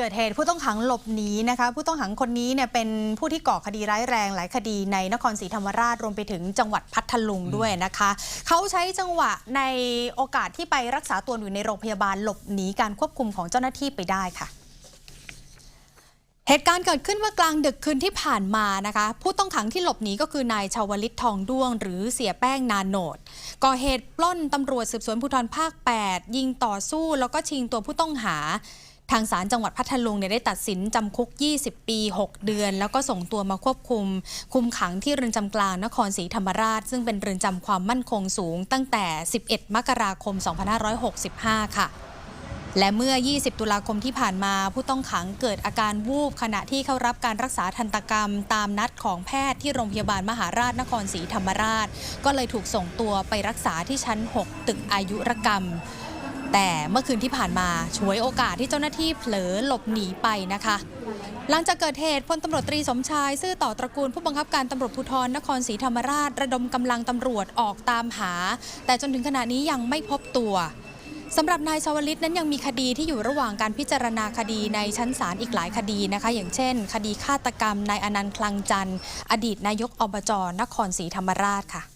เกิดเหตุผู้ต้องขังหลบหนีนะคะ ผู้ต้องขังคนนี้เนี่ยเป็นผู้ที่ก่อคดีร้ายแรงหลายคดีในนครศรีธรรมราชรวมไปถึงจังหวัดพัทลุงด้วยนะคะ เขาใช้จังหวะในโอกาสที่ไปรักษาตัวอยู่ในโรงพยาบาลหลบหนีการควบคุมของเจ้าหน้าที่ไปได้ค่ะเหตุการณ์เกิดขึ้นเมื่อกลางดึกคืนที่ผ่านมานะคะ ผู้ต้องขังที่หลบหนีก็คือนายชาวลิตทองด้วง หรือเสียแป้งนาโนดก่อเหตุปล้นตำรวจสืบสวนภูธรภาค 8 ยิงต่อสู้แล้วก็ชิงตัวผู้ต้องหา ทางศาลจังหวัดพัทลุงเนี่ยได้ตัดสินจำคุก 20 ปี 6 เดือน แล้วก็ส่งตัวมาควบคุม คุมขังที่เรือนจำกลางนครศรีธรรมราช ซึ่งเป็นเรือนจำความมั่นคงสูง ตั้งแต่ 11 มกราคม 2565 ค่ะและเมื่อ 20 ตุลาคมที่ผ่านมา ผู้ต้องขังเกิดอาการวูบขณะที่เข้ารับการรักษาทันตกรรม ตามนัดของแพทย์ที่โรงพยาบาลมหาราชนครศรีธรรมราช ก็เลยถูกส่งตัวไปรักษาที่ชั้น 6 ตึกอายุรกรรม แต่เมื่อคืนที่ผ่านมาฉวยโอกาสที่เจ้าหน้าที่เผลอหลบหนีไปนะคะ หลังจากเกิดเหตุพลตำรวจตรีสมชาย ซื่อต่อตระกูลผู้บังคับการตำรวจภูธรนครศรีธรรมราช ระดมกำลังตำรวจออกตามหา แต่จนถึงขณะนี้ยังไม่พบตัวสำหรับนายชาวลิตนั้นยังมีคดีที่อยู่ระหว่างการพิจารณาคดีในชั้นศาลอีกหลายคดีนะคะ อย่างเช่น คดีฆาตกรรมนายอนันต์คลังจันทร์อดีตนายกอบจนครศรีธรรมราชค่ะ